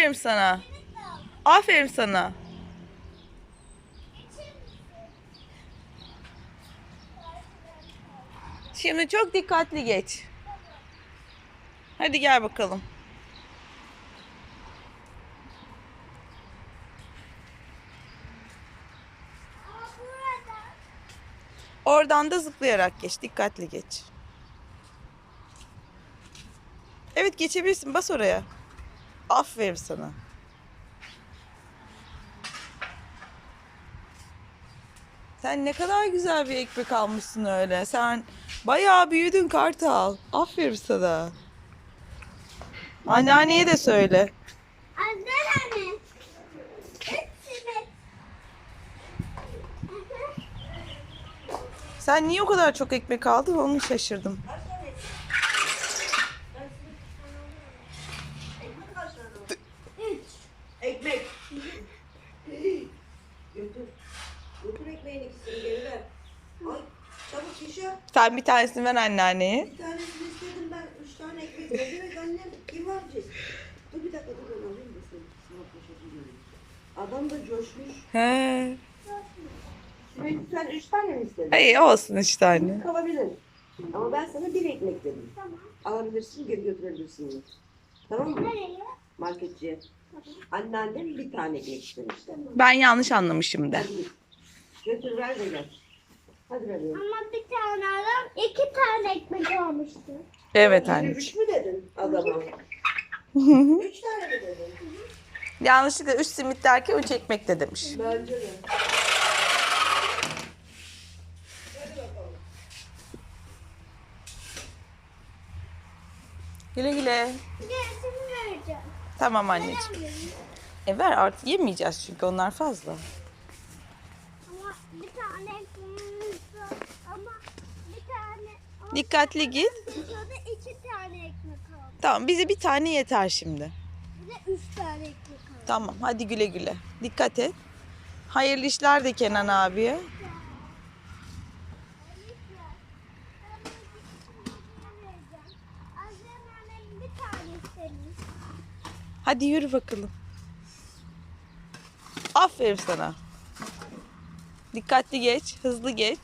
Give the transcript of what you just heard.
Aferin sana. Aferin sana. Şimdi çok dikkatli geç. Hadi gel bakalım. Oradan da zıplayarak geç. Dikkatli geç. Evet geçebilirsin. Bas oraya. Aferin sana. Sen ne kadar güzel bir ekmek almışsın öyle. Sen bayağı büyüdün Kartal. Aferin sana. Anneanneye de söyle. Anne anne. Hepsini. Sen niye o kadar çok ekmek aldın onu şaşırdım. Ekmek. Götür. Götür ekmeğin ikisini geri ver. Ay çabuk yaşa. Sen bir tanesini ver anneanneye. Bir tanesini istedim ben. Üç tane ekmek verdim. Annem kim verecek? Dur bir dakika dur ben alayım da seni. Sana poşeti göreyim. Adam da coşmuş. He. Şimdi sen üç tane mi istedin? Ay olsun üç tane. Kalabilir. Ama ben sana bir ekmek dedim. Alabilirsin geri götürebilirsin. Tamam mı? Nereye? Marketçiye. Anneannem bir tane ekmek istemişti. Ben yanlış anlamışım de. Hadi git. Götür ver de gel. Hadi bebeğim. Ama bir tane adam iki tane ekmek almıştı. Evet anneciğim. Üç mü dedin adama? Üç tane mi dedin? Yanlışlıkla üç simit derken üç ekmek de demiş. Bence de. Güle güle. Gerisini vereceğim. Tamam anneciğim. E ver artık yemeyeceğiz çünkü onlar fazla. Bir tane ekmeğimiz var. Ama bir tane... Dikkatli git. Sonra iki tane ekmek aldım. Tamam bize bir tane yeter şimdi. Bir de üç tane ekmek aldım. Tamam hadi güle güle. Dikkat et. Hayırlı işler de Kenan abiye. Hadi yürü bakalım. Aferin sana. Dikkatli geç, hızlı geç.